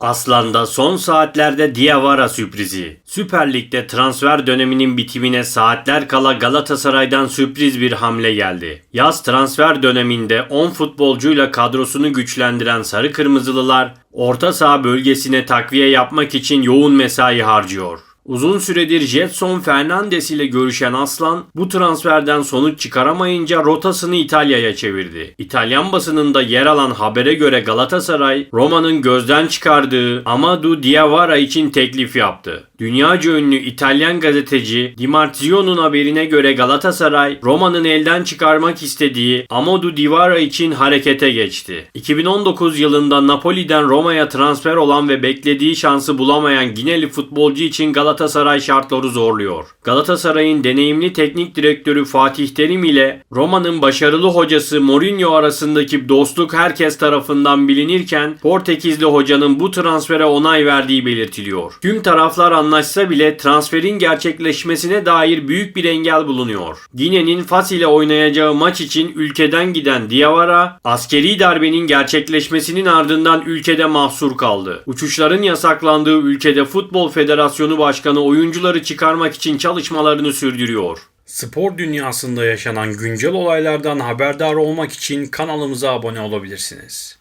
Aslan'da son saatlerde Diawara sürprizi. Süper Lig'de transfer döneminin bitimine saatler kala Galatasaray'dan sürpriz bir hamle geldi. Yaz transfer döneminde 10 futbolcuyla kadrosunu güçlendiren Sarı Kırmızılılar orta saha bölgesine takviye yapmak için yoğun mesai harcıyor. Uzun süredir Jetson Fernandes ile görüşen Aslan bu transferden sonuç çıkaramayınca rotasını İtalya'ya çevirdi. İtalyan basınında yer alan habere göre Galatasaray Roma'nın gözden çıkardığı Amadou Diawara için teklif yaptı. Dünyaca ünlü İtalyan gazeteci Di Marzio'nun haberine göre Galatasaray Roma'nın elden çıkarmak istediği Amadou Diawara için harekete geçti. 2019 yılında Napoli'den Roma'ya transfer olan ve beklediği şansı bulamayan Gineli futbolcu için Galatasaray şartları zorluyor. Galatasaray'ın deneyimli teknik direktörü Fatih Terim ile Roma'nın başarılı hocası Mourinho arasındaki dostluk herkes tarafından bilinirken Portekizli hocanın bu transfere onay verdiği belirtiliyor. Tüm taraflar anlaşsa bile transferin gerçekleşmesine dair büyük bir engel bulunuyor. Gine'nin Fas ile oynayacağı maç için ülkeden giden Diawara, askeri darbenin gerçekleşmesinin ardından ülkede mahsur kaldı. Uçuşların yasaklandığı ülkede Futbol Federasyonu Başkanı oyuncuları çıkarmak için çalışmalarını sürdürüyor. Spor dünyasında yaşanan güncel olaylardan haberdar olmak için kanalımıza abone olabilirsiniz.